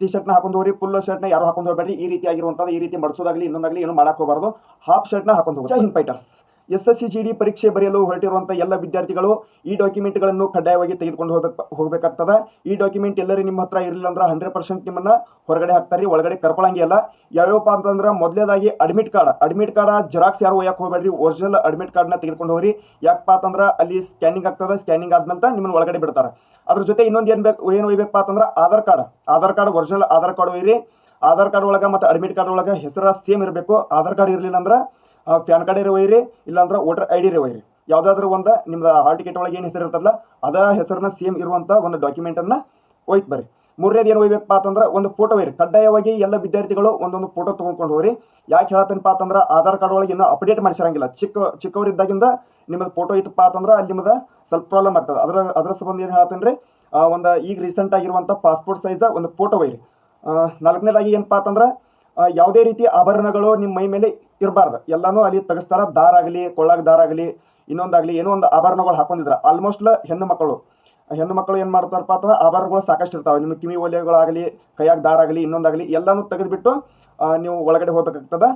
T ಶರ್ಟ್ನ ಹಾಕೊಂಡು ಹೋಗಿ full ಶರ್ಟ್ನ ಯಾರು ಹಾಕೊಂಡು ಹೋಗಬೇಡ್ರಿ? ಈ ರೀತಿ ಆಗಿರುವಂಥದ್ದು ಈ ರೀತಿ ಮಡಿಸೋದಾಗಲಿ, ಇನ್ನೊಂದಾಗಲಿ ಏನು ಮಾಡಕ್ಕೆ ಹೋಗಬಾರ್ದು. ಹಾಫ್ ಶರ್ಟ್ನ ಹಾಕೊಂಡು ಹೋಗಿ Hind fighters S S C G D ಪರೀಕ್ಷೆ ಬರೆಯಲು ಹೊರಟಿರುವಂಥ ಎಲ್ಲ ವಿದ್ಯಾರ್ಥಿಗಳು ಈ ಡಾಕ್ಯುಮೆಂಟ್ಗಳನ್ನು ಕಡ್ಡಾಯವಾಗಿ ತೆಗೆದುಕೊಂಡು ಹೋಗ್ಬೇಕು, ಹೋಗಬೇಕಾಗ್ತದೆ. ಈ ಡಾಕ್ಯುಮೆಂಟ್ ಎಲ್ಲರೂ ನಿಮ್ಮ ಹತ್ರ ಇರಲಿಲ್ಲ ಅಂದ್ರೆ ಹಂಡ್ರೆಡ್ ಪರ್ಸೆಂಟ್ ನಿಮ್ಮನ್ನ ಹೊರಗಡೆ ಹಾಕ್ತಾರೆ ಒಳಗಡೆ ಕರ್ಕೊಳಂಗೆ ಅಲ್ಲ ಯಾವ್ಯಾವಪ್ಪ ಅಂತಂದ್ರೆ ಮೊದಲೇದಾಗಿ admit card. Admit card xerox ಯಾರು ಒಯ್ಯಕ್ಕೆ ಹೋಗಬೇಡ್ರಿ, ಒರಿಜಿನಲ್ ಅಡ್ಮಿಟ್ ಕಾರ್ಡ್ನ ತೆಗೆದುಕೊಂಡು ಹೋಗ್ರಿ. ಯಾಕಪ್ಪ ಅಂತಂದ್ರೆ ಅಲ್ಲಿ ಸ್ಕ್ಯಾನಿಂಗ್ ಆಗ್ತದೆ, ಸ್ಕ್ಯಾನಿಂಗ್ ಆದ್ಮೇಲೆ ನಿಮ್ಮನ್ನು ಒಳಗಡೆ ಬಿಡ್ತಾರೆ. ಅದ್ರ ಜೊತೆ ಇನ್ನೊಂದು ಏನು ಬೇಕು, ಏನು ಒಯ್ಬೇಕಪ್ಪ ಅಂತಂದ್ರೆ Aadhaar card. Aadhaar card original Aadhaar card ಒಯ್ಯಿರಿ. ಆಧಾರ್ ಕಾರ್ಡ್ ಒಳಗೆ ಮತ್ತು ಅಡ್ಮಿಟ್ ಕಾರ್ಡ್ ಒಳಗೆ ಹೆಸರು ಸೇಮ್ ಇರಬೇಕು. ಆಧಾರ್ ಕಾರ್ಡ್ ಇರಲಿಲ್ಲ ಅಂದ್ರೆ ಪ್ಯಾನ್ ಕಾರ್ಡ್ ಇರೋ ಒಯ್ಯಿರಿ ಇಲ್ಲಾಂದ್ರೆ ವೋಟರ್ ಐ ಡಿ ಒಯ್ಯಿರಿ ಯಾವುದಾದ್ರೂ ಒಂದು, ನಿಮ್ದು ಹಾಲ್ ಟಿಕೆಟ್ ಒಳಗೆ ಏನು ಹೆಸರು ಇರ್ತದಲ್ಲ, ಅದ ಹೆಸರನ್ನ ಸೇಮ್ ಇರುವಂಥ ಒಂದು ಡಾಕ್ಯುಮೆಂಟನ್ನು ಒಯ್ತು ಬರ್ರಿ. ಮೂರನೇದು ಏನು ಒಯ್ಬೇಕಪ್ಪ ಅಂತಂದ್ರೆ ಒಂದು ಫೋಟೋ ಒಯ್ಯಿರಿ ಕಡ್ಡಾಯವಾಗಿ ಎಲ್ಲ ವಿದ್ಯಾರ್ಥಿಗಳು ಒಂದೊಂದು ಫೋಟೋ ತೊಗೊಂಡ್ಕೊಂಡು ಹೋಗ್ರಿ. ಯಾಕೆ ಹೇಳತ್ತೇನಪ್ಪ ಅಂತಂದ್ರೆ ಆಧಾರ್ ಕಾರ್ಡ್ ಒಳಗೆ ಇನ್ನೂ ಅಪ್ಡೇಟ್ ಮಾಡಿಸಿರಂಗಿಲ್ಲ. ಚಿಕ್ಕ, ಚಿಕ್ಕವರಿದ್ದಾಗಿಂದ ನಿಮ್ಮದು ಫೋಟೋ ಇತ್ತಪ್ಪ ಅಂತಂದ್ರೆ ಅಲ್ಲಿ ನಿಮ್ಗೆ ಸ್ವಲ್ಪ ಪ್ರಾಬ್ಲಮ್ ಆಗ್ತದೆ. ಅದರ ಅದರ ಸಂಬಂಧ ಏನು ಹೇಳ್ತೇನೆ ರೀ ಒಂದು ಈಗ ರೀಸೆಂಟ್ ಆಗಿರುವಂಥ ಪಾಸ್ಪೋರ್ಟ್ ಸೈಜ್ ಒಂದು ಫೋಟೋ ಒಯ್ಯಿರಿ ನಾಲ್ಕನೇದಾಗಿ ಏನಪ್ಪ ಅಂತಂದ್ರೆ ಯಾವುದೇ ರೀತಿ ಆಭರಣಗಳು ನಿಮ್ಮ ಮೈ ಮೇಲೆ ಇರಬಾರ್ದು. ಎಲ್ಲಾನು ಅಲ್ಲಿ ತೆಗೆಸ್ತಾರ, ದಾರ ಆಗಲಿ, ಕೊಳ್ಳಾಗ ದಾರ ಆಗಲಿ, ಇನ್ನೊಂದಾಗಲಿ ಏನೋ ಒಂದು ಆಭರಣಗಳು ಹಾಕೊಂಡಿದ್ರ. ಆಲ್ಮೋಸ್ಟ್ ಹೆಣ್ಣು ಮಕ್ಕಳು. ಹೆಣ್ಣು ಮಕ್ಕಳು ಏನು ಮಾಡ್ತಾರಪ್ಪ ಅಂತಂದ್ರೆ ಆಭರಣಗಳು ಸಾಕಷ್ಟು ಇರ್ತಾವೆ. ನಿಮ್ಮ ಕಿವಿ ಒಲೆಗಳಾಗಲಿ, ಕೈಯಾಗ ದಾರ ಆಗಲಿ, ಇನ್ನೊಂದಾಗಲಿ ಎಲ್ಲಾನು ತೆಗೆದುಬಿಟ್ಟು ನೀವು ಒಳಗಡೆ ಹೋಗ್ಬೇಕಾಗ್ತದ.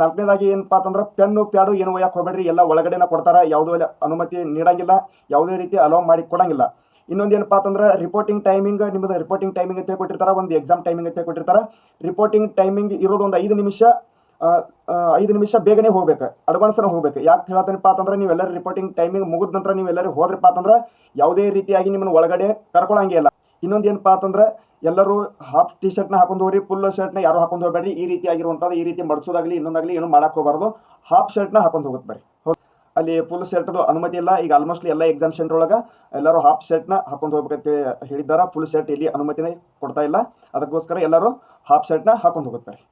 ನಾಲ್ಕನೇದಾಗಿ ಏನಪ್ಪ ಅಂತಂದ್ರೆ ಪೆನ್ನು, ಪ್ಯಾಡು ಏನು ಒಯ್ಯಕ್ಕೆ ಹೋಗ್ಬೇಡ್ರಿ. ಎಲ್ಲ ಒಳಗಡೆನ ಕೊಡ್ತಾರ. ಯಾವುದೇ ಅನುಮತಿ ನೀಡಂಗಿಲ್ಲ. ಯಾವುದೇ ರೀತಿ ಅಲೋ ಮಾಡಿ ಕೊಡಂಗಿಲ್ಲ. ಇನ್ನೊಂದು ಏನಪ್ಪ ಅಂತಂದ್ರೆ ರಿಪೋರ್ಟಿಂಗ್ ಟೈಮಿಂಗ್ ನಿಮ್ಮದು ರಿಪೋರ್ಟಿಂಗ್ ಟೈಮಿಂಗ್ ಅಂತ ಕೊಟ್ಟಿರ್ತಾರೆ ಒಂದು ಎಕ್ಸಾಮ್ ಟೈಮಿಂಗ್ ಅಂತ ಕೊಟ್ಟಿರ್ತಾರೆ ರಿಪೋರ್ಟಿಂಗ್ ಟೈಮಿಂಗ್ ಇರೋದು ಒಂದು ಐದು ನಿಮಿಷ ಐದು ನಿಮಿಷ ಬೇಗನೆ ಹೋಗ್ಬೇಕು. ಅಡ್ವಾನ್ಸ್ನ ಹೋಗ್ಬೇಕು. ಯಾಕೆ ಹೇಳತ್ತೇನಪ್ಪ ಅಂತಂದ್ರೆ ನೀವೆಲ್ಲರೂ ರಿಪೋರ್ಟಿಂಗ್ ಟೈಮಿಂಗ್ ಮುಗಿದ ನಂತರ ನೀವೆಲ್ಲರೂ ಹೋದ್ರಪ್ಪ ಅಂತಂದ್ರೆ ಯಾವುದೇ ರೀತಿಯಾಗಿ ನಿಮ್ಮನ್ನು ಒಳಗಡೆ ಕರ್ಕೊಳಂಗೆ ಇಲ್ಲ. ಇನ್ನೊಂದು ಏನಪ್ಪ ಅಂತಂದ್ರೆ ಎಲ್ಲರೂ ಹಾಫ್ ಟಿ ಶರ್ಟ್ನ ಹಾಕೊಂಡು ಹೋಗ್ರಿ ಫುಲ್ ಶರ್ಟ್ನ ಯಾರು ಹಾಕೊಂಡು ಹೋಗ್ಬೇಡ್ರಿ. ಈ ರೀತಿ ಆಗಿರುವಂಥದ್ದು ಈ ರೀತಿ ಮಡಿಸೋದಾಗಲಿ, ಇನ್ನೊಂದಾಗಲಿ ಏನು ಮಾಡಕ್ಕೆ ಹೋಗಬಾರ್ದು. ಹಾಫ್ ಶರ್ಟ್ನ ಹಾಕೊಂಡು ಹೋಗುತ್ತೆ ಬರ್ರಿ. ಅಲ್ಲಿ ಫುಲ್ ಶರ್ಟ್ದು ಅನುಮತಿ ಇಲ್ಲ. ಈಗ ಆಲ್ಮೋಸ್ಟ್ ಎಲ್ಲ ಎಕ್ಸಾಮ್ ಸೆಂಟರ್ ಒಳಗೆ ಎಲ್ಲರೂ ಹಾಫ್ ಶರ್ಟ್ನ ಹಾಕೊಂಡು ಹೋಗ್ಬೇಕಂತ ಹೇಳಿದ್ದಾರೆ? ಫುಲ್ ಶರ್ಟ್ ಇಲ್ಲಿ ಅನುಮತಿನೇ ಕೊಡ್ತಾ ಇಲ್ಲ. ಅದಕ್ಕೋಸ್ಕರ ಎಲ್ಲರೂ ಹಾಫ್ ಶರ್ಟ್ನ ಹಾಕೊಂಡು ಹೋಗುತ್ತೆ ಬರ್ರಿ.